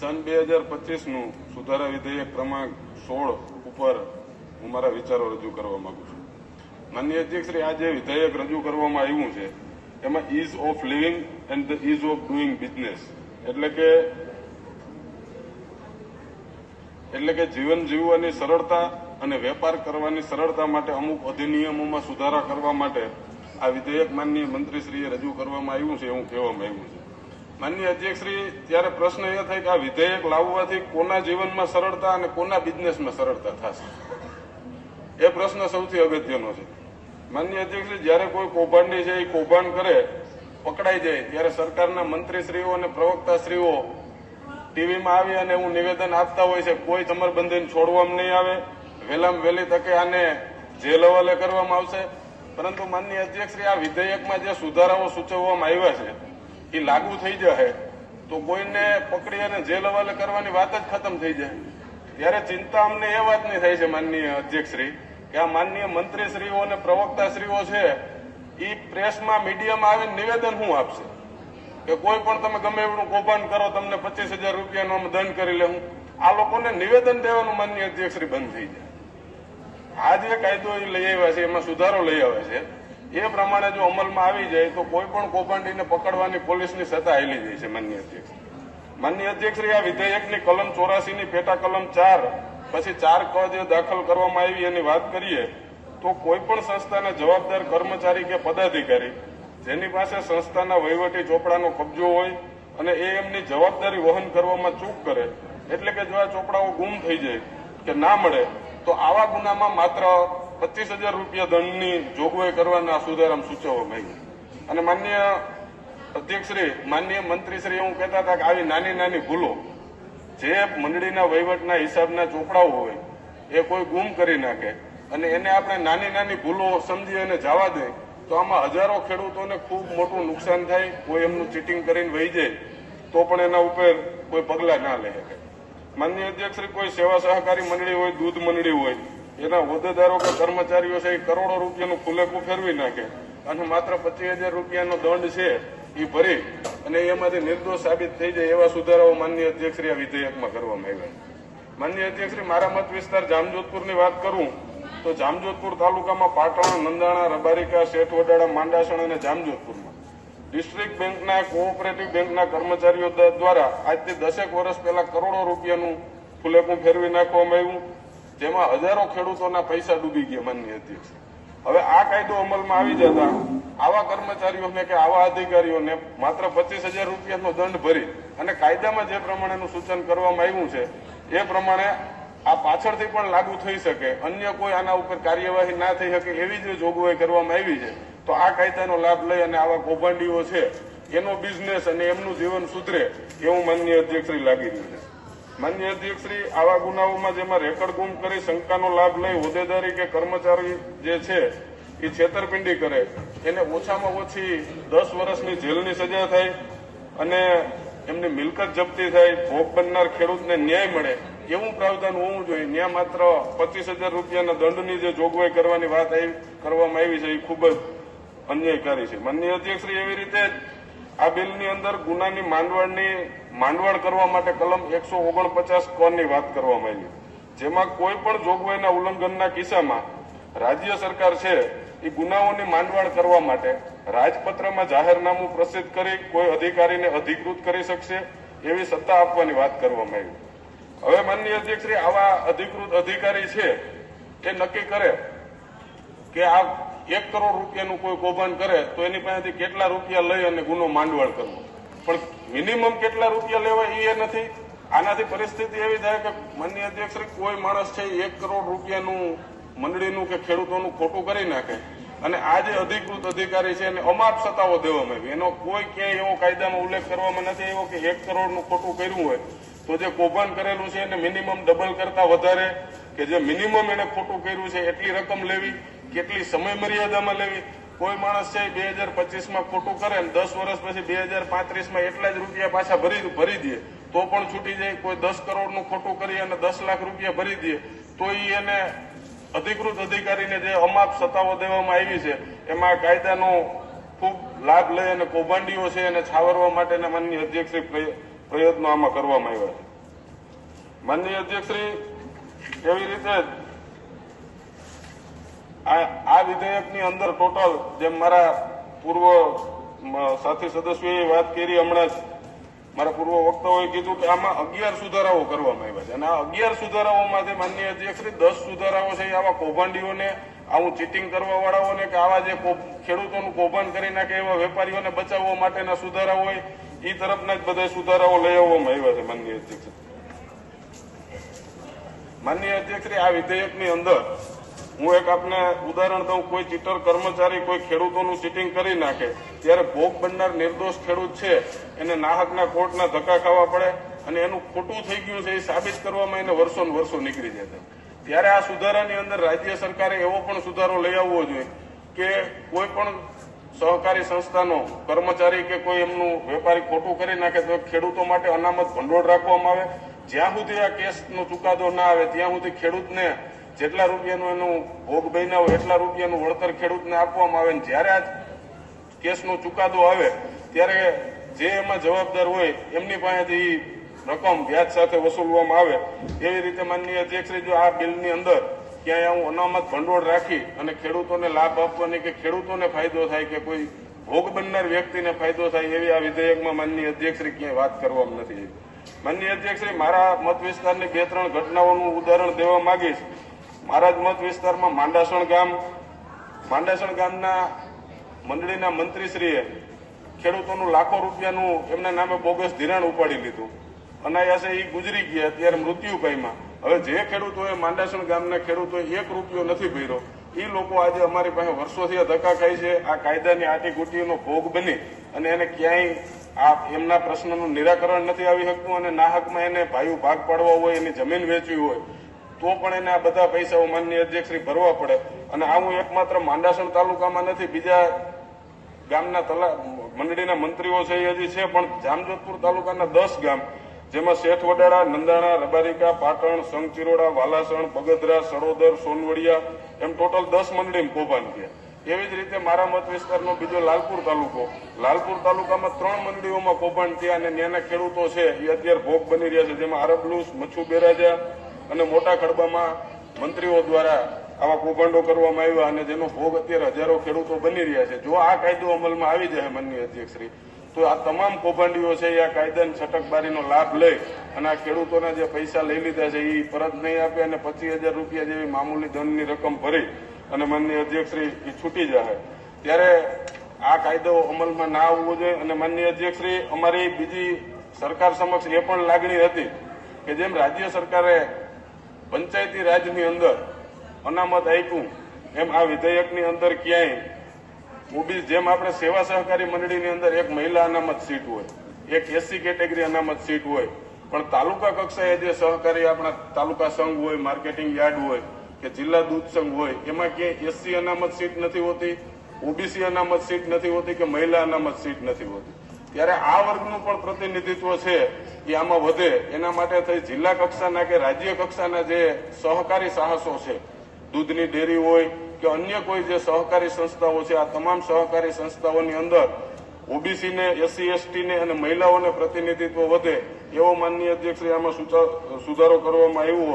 સન બે હજાર પચીસનું સુધારા વિધેયક ક્રમાંક સોળ ઉપર હું મારા વિચારો રજૂ કરવા માંગુ છું. માનનીય અધ્યક્ષશ્રી, આ જે વિધેયક રજૂ કરવામાં આવ્યું છે, એમાં ease of living and the ease of doing business એટલે કે એટલે કે જીવન જીવવાની સરળતા અને વેપાર કરવાની સરળતા માટે અમુક અધિનિયમોમાં સુધારા કરવા માટે આ વિધેયક માનનીય મંત્રીશ્રીએ રજૂ કરવામાં આવ્યું છે, એવું કહેવામાં આવ્યું છે. માનનીય અધ્યક્ષશ્રી, ત્યારે પ્રશ્ન એ થાય કે આ વિધેયક લાવવાથી કોના જીવનમાં સરળતા અને કોના બિઝનેસમાં સરળતા થશે? એ પ્રશ્ન સૌથી અગત્યનો છે. માનનીય અધ્યક્ષશ્રી, જ્યારે કોઈ કૌભાંડી છે, એ કૌભાંડ કરે, પકડાઈ જાય, ત્યારે સરકારના મંત્રીશ્રીઓ અને પ્રવક્તાશ્રીઓ ટીવીમાં આવી અને એવું નિવેદન આપતા હોય છે, કોઈ સમરબંધીને છોડવામાં નહીં આવે, વહેલામાં વહેલી તકે આને જેલ હવાલે કરવામાં આવશે. પરંતુ માનનીય અધ્યક્ષશ્રી, આ વિધેયકમાં જે સુધારાઓ સૂચવવામાં આવ્યા છે એ લાગુ થઈ જશે તો કોઈને પકડી અને જેલ હવાલે કરવાની વાત જ ખતમ થઈ જાય. ત્યારે ચિંતા અમને એ વાતની થાય છે, માનનીય અધ્યક્ષશ્રી, કે આ માનનીય મંત્રીશ્રીઓ અને પ્રવક્તાશ્રીઓ છે, એ પ્રેસમાં મીડિયામાં આવીને નિવેદન શું આપશે? કે કોઈ પણ તમે ગમે એવડું કૌભાંડ કરો, તમને પચીસ હજાર રૂપિયાનો અમે દંડ કરી લેવું આ લોકોને નિવેદન દેવાનું, માનનીય અધ્યક્ષશ્રી, બંધ થઈ જાય. આ જે કાયદો એ લઈ આવ્યા છે, એમાં સુધારો લઈ આવે છે. એ પ્રમાણે જો અમલમાં આવી જાય તો કોઈ પણ કૌભાંડીને પકડવાની પોલીસની સત્તા આવેલી જાય છે માન્ય અધ્યક્ષ. માન્ય અધ્યક્ષશ્રી, આ વિધેયકની કલમ ચોરાસીની પેટા કલમ ચાર, પછી ચાર ક જે દાખલ કરવામાં આવી એની વાત કરીએ, તો કોઈ પણ સંસ્થાના જવાબદાર કર્મચારી કે પદાધિકારી, જેની પાસે સંસ્થાના વહીવટી ચોપડાનો કબજો હોય અને એ એમની જવાબદારી વહન કરવામાં ચૂક કરે, એટલે કે જો આ ચોપડાઓ ગુમ થઈ જાય કે ના મળે, તો આવા ગુનામાં માત્ર પચીસ હજાર રૂપિયા દંડની જોગવાઈ કરવાના સુધારામાં સૂચવવામાં આવી અને માન્ય અધ્યક્ષશ્રી, માન્ય મંત્રીશ્રી એવું કહેતા હતા કે આવી નાની નાની ભૂલો જે મંડળીના વહીવટના હિસાબના ચોપડાઓ હોય, એ કોઈ ગુમ કરી નાખે. અને એને આપણે નાની નાની ભૂલો સમજી અને જવા દે, તો આમાં હજારો ખેડૂતોને ખૂબ મોટું નુકસાન થાય, કોઈ એમનું ચીટિંગ કરીને વહી જાય, તો પણ એના ઉપર કોઈ પગલાં ના લે શકે. માન્ય અધ્યક્ષશ્રી, કોઈ સેવા સહકારી મંડળી હોય, દૂધ મંડળી હોય એના હોદ્દેદારો કે કર્મચારીઓ છે એ કરોડો રૂપિયાનું ફુલેકું ફેરવી નાખે. અને માત્ર પચીસ હજાર રૂપિયાનો દંડ છે એ ભરી અને એમાંથી નિર્દોષ સાબિત થઈ જાય એવા સુધારાઓ માન્ય અધ્યક્ષશ્રી આ વિધેયકમાં કરવામાં આવ્યા માન્ય અધ્યક્ષશ્રી મારા મત વિસ્તાર જામજોધપુરની વાત કરું તો જામજોધપુર તાલુકામાં પાટણ, નંદાણા, રબારિકા શેઠ વડાળા માંડાસણ અને જામજોધપુરમાં ડિસ્ટ્રિક્ટ બેંકના કોઓપરેટિવ બેંકના કર્મચારીઓ દ્વારા આજથી દસેક વર્ષ પહેલા કરોડો રૂપિયાનું ફુલેકું ફેરવી નાખવામાં આવ્યું. જેમાં હજારો ખેડૂતોના પૈસા ડૂબી ગયા માનની અધ્યક્ષ. હવે આ કાયદો અમલમાં આવી જતા આવા કર્મચારીઓને કે આવા અધિકારીઓને માત્ર પચીસ હજાર રૂપિયાનો દંડ ભરી અને કાયદામાં જે પ્રમાણેનું સૂચન કરવામાં આવ્યું છે, એ પ્રમાણે આ પાછળથી પણ લાગુ થઈ શકે. અન્ય કોઈ આના ઉપર કાર્યવાહી ના થઈ શકે એવી જ જોગવાઈ કરવામાં આવી છે. તો આ કાયદાનો લાભ લઈ અને આવા કૌભાંડીઓ છે, એનો બિઝનેસ અને એમનું જીવન સુધરે એવું માનનીય અધ્યક્ષશ્રી લાગી રહ્યું છે. માન્ય અધ્યક્ષશ્રી આવા ગુનાઓમાં જેમાં રેકર્ડ ગુમ કરી શંકાનો લાભ લઈ હોદ્દેદારી કે કર્મચારી જે છે, એ છેતરપિંડી કરે. એને ઓછામાં ઓછી દસ વર્ષની જેલની સજા થાય અને એમની મિલકત જપ્તી થાય, ભોગ બનનાર ખેડૂતને ન્યાય મળે. એવું પ્રાવધાન હોવું જોઈએ. ત્યાં માત્ર પચીસ હજાર રૂપિયાના દંડની જે જોગવાઈ કરવાની વાત કરવામાં આવી છે, એ ખૂબ જ અન્યાયકારી છે. માન્ય અધ્યક્ષશ્રી એવી રીતે આ બિલની અંદર ગુનાની માંડવાળની માંડવાળ કરવા માટે કલમ એકસો ઓગણપચાસ કોની વાત કરવામાં આવી. જેમાં કોઈ પણ જોગવાઈના ઉલ્લંઘનના કિસ્સામાં રાજ્ય સરકાર છે, એ ગુનાઓની માંડવાળ કરવા માટે રાજપત્રમાં જાહેરનામું પ્રસિદ્ધ કરી કોઈ અધિકારીને અધિકૃત કરી શકશે એવી સત્તા આપવાની વાત કરવામાં આવી. હવે માનનીય અધ્યક્ષશ્રી આવા અધિકૃત અધિકારી છે, એ નક્કી કરે કે આ એક કરોડ રૂપિયાનું કોઈ કૌભાંડ કરે, તો એની પાસેથી કેટલા રૂપિયા લઈ અને ગુનો માંડવાળ કરવો? પણ મિનિમમ કેટલા રૂપિયા લેવા એ નથી. આનાથી પરિસ્થિતિ એવી થાય કે માનની અધ્યક્ષ કોઈ માણસ છે એક કરોડ રૂપિયાનું મંડળીનું કે ખેડૂતોનું ખોટું કરી નાખે અને આ જે અધિકૃત અધિકારી છે એને અમાપ સત્તાઓ દેવામાં આવી. એનો કોઈ ક્યાંય એવો કાયદામાં ઉલ્લેખ કરવામાં નથી આવ્યો કે એક કરોડનું ખોટું કર્યું હોય. તો જે કૌભાંડ કરેલું છે એને મિનિમમ ડબલ કરતા વધારે કે જે મિનિમમ એને ખોટું કર્યું છે એટલી રકમ લેવી કેટલી સમય મર્યાદામાં લેવી? કોઈ માણસ છે બે હજાર પચીસમાં ખોટું કરે ને દસ વર્ષ પછી બે હજાર પાંત્રીસમાં એટલા જ રૂપિયા પાછા ભરી ભરી દે. તો પણ છૂટી જાય. કોઈ દસ કરોડનું ખોટું કરી અને દસ લાખ રૂપિયા ભરી દે. તો એ એને અધિકૃત અધિકારીને જે અમાપ સત્તાઓ દેવામાં આવી છે, એમાં કાયદાનો ખૂબ લાભ લઈ અને કૌભાંડીઓ છે એને છાવરવા માટેના માનનીય અધ્યક્ષશ્રી પ્રય- પ્રયત્નો આમાં કરવામાં આવ્યા છે. માનનીય અધ્યક્ષશ્રી, એવી રીતે આ વિધેયકની અંદર ટોટલ જેમ મારા પૂર્વ સાથી સદસ્યોએ વાત કરી, હમણાં જ મારા પૂર્વ વક્તાઓએ કીધું કે આમાં અગિયાર સુધારાઓ કરવામાં આવ્યા છે. અને આ અગિયાર સુધારાઓમાંથી માન્ય અધ્યક્ષશ્રી દસ સુધારાઓ છે આવા કૌભાંડીઓને આવું ચીટિંગ કરવા વાળાઓને કે આવા જે ખેડૂતોનું કૌભાંડ કરી નાખે એવા વેપારીઓને બચાવવા માટેના સુધારાઓ હોય એ તરફના જ બધા સુધારાઓ લઈ આવવામાં આવ્યા છે માન્ય અધ્યક્ષ માન્ય અધ્યક્ષશ્રી આ વિધેયકની અંદર હું એક આપને ઉદાહરણ દઉં, કોઈ ચીટર કર્મચારી કોઈ ખેડૂતોનું ચીટિંગ કરી નાખે, ત્યારે ભોગ બનનાર નિર્દોષ ખેડૂત છે, એને નાહકના કોર્ટના ધક્કા ખાવા પડે અને એનું ખોટું થઈ ગયું છે એ સાબિત કરવામાં એને વર્ષો વર્ષો નીકળી જતા. ત્યારે આ સુધારાની અંદર રાજ્ય સરકારે એવો પણ સુધારો લઈ આવવો જોઈએ કે કોઈ પણ સહકારી સંસ્થાનો, કર્મચારી કે કોઈ એમનું વેપારી ખોટું કરી નાખે તો ખેડૂતો માટે અનામત ભંડોળ રાખવામાં આવે. જ્યાં સુધી આ કેસનો ચુકાદો ના આવે, ત્યાં સુધી ખેડૂતને જેટલા રૂપિયાનું એનું ભોગ બન્યા હોય, એટલા રૂપિયાનું વળતર ખેડૂતને આપવામાં આવે ને જ્યારે આ કેસનો ચુકાદો આવે, ત્યારે જે એમાં જવાબદાર હોય, એમની પાસેથી રકમ વ્યાજ સાથે વસૂલવામાં આવે. એવી રીતે માનનીય અધ્યક્ષશ્રી જો આ બિલની અંદર ક્યાંય હું અનામત ભંડોળ રાખી અને ખેડૂતોને લાભ આપવાની કે ખેડૂતોને ફાયદો થાય કે કોઈ ભોગ બનનાર વ્યક્તિને ફાયદો થાય એવી આ વિધેયકમાં માનનીય અધ્યક્ષશ્રી ક્યાંય વાત કરવામાં નથી માનનીય અધ્યક્ષશ્રી મારા મત વિસ્તારની બે ત્રણ ઘટનાઓનું ઉદાહરણ દેવા માંગીશ. મારા જ મત વિસ્તારમાં માંડાસણ ગામ, માંડાસણ ગામના મંડળીના મંત્રીશ્રીએ ખેડૂતોનું લાખો રૂપિયાનું એમના નામે બોગસ ધિરાણ ઉપાડી લીધું. અનાયાસે એ ગુજરી ગયા, અત્યારે મૃત્યુ પામ્યા. હવે જે ખેડૂતોએ માંડાસણ ગામના ખેડૂતોએ એક રૂપિયો નથી ભર્યો એ લોકો આજે અમારી પાસે વર્ષોથી ધક્કા ખાય છે, આ કાયદાની આટીગુટીનો ભોગ બની અને એને ક્યાંય આ એમના પ્રશ્નનું નિરાકરણ નથી આવી શકતું અને નાહકમાં એને ભાઈઓ ભાગ પાડવા હોય, એની જમીન વેચવી હોય. તો પણ એને આ બધા પૈસાઓ માનનીય અધ્યક્ષશ્રી ભરવા પડે. અને આવું એકમાત્ર માંડાસણ તાલુકામાં નથી, બીજા ગામના તલા, મંડળીના મંત્રીઓ છે એ હજી છે, પણ જામજોધપુર તાલુકાના દસ ગામ, જેમાં શેઠ વડાળા, નંદાણા, રબારિકા, પાટણ, સંગચિરોડા, વાલાસણ બગદરા સડોદર સોનવડિયા, એમ ટોટલ દસ મંડળી કૌભાંડ થયા. એવી જ રીતે મારા મત વિસ્તારનો બીજો લાલપુર તાલુકો. લાલપુર તાલુકામાં ત્રણ મંડળીઓમાં કૌભાંડ થયા અને ત્યાંના ખેડૂતો છે એ અત્યારે ભોગ બની રહ્યા છે, જેમાં આરબલુસ મચ્છુ બેરાજા અને મોટા ખડબામાં મંત્રીઓ દ્વારા આવા કૌભાંડો કરવામાં આવ્યા અને જેનો ભોગ અત્યારે હજારો ખેડૂતો બની રહ્યા છે. જો આ કાયદો અમલમાં આવી જાય, માનનીય અધ્યક્ષશ્રી, તો આ તમામ કૌભાંડીઓ છે, એ આ કાયદાની છટકબારીનો લાભ લઈ અને આ ખેડૂતોના જે પૈસા લઈ લીધા છે એ પરત નહીં આપે અને પચીસ હજાર રૂપિયા જેવી મામૂલી દંડની રકમ ભરી અને માનનીય અધ્યક્ષશ્રી એ છૂટી જાય ત્યારે આ કાયદો અમલમાં ના આવવો જોઈએ અને માનનીય અધ્યક્ષશ્રી, અમારી બીજી સરકાર સમક્ષ એ પણ લાગણી હતી કે જેમ રાજ્ય સરકારે પંચાયતી રાજની અંદર અનામત આપ્યું. એમ આ વિધેયકની અંદર ક્યાંય ઓબીસ જેમ આપણે સેવા સહકારી મંડળીની અંદર એક મહિલા અનામત સીટ હોય, એક એસસી કેટેગરી અનામત સીટ હોય, પણ તાલુકા કક્ષાએ જે સહકારી આપણા તાલુકા સંઘ હોય, માર્કેટિંગ યાર્ડ હોય કે જિલ્લા દૂધ સંઘ હોય, એમાં ક્યાંય એસસી અનામત સીટ નથી હોતી, ઓબીસી અનામત સીટ નથી હોતી કે મહિલા અનામત સીટ નથી હોતી. ત્યારે આ વર્ગનું પણ પ્રતિનિધિત્વ છે એ આમાં વધે. એના માટે થઈ જિલ્લા કક્ષાના કે રાજ્ય કક્ષાના જે સહકારી સાહસો છે, દૂધની ડેરી હોય કે અન્ય કોઈ જે સહકારી સંસ્થાઓ છે, આ તમામ સહકારી સંસ્થાઓની અંદર ઓબીસીને, એસસી, એસટીને અને મહિલાઓને પ્રતિનિધિત્વ વધે એવો માનનીય અધ્યક્ષશ્રી આમાં સુધારો કરવામાં આવ્યો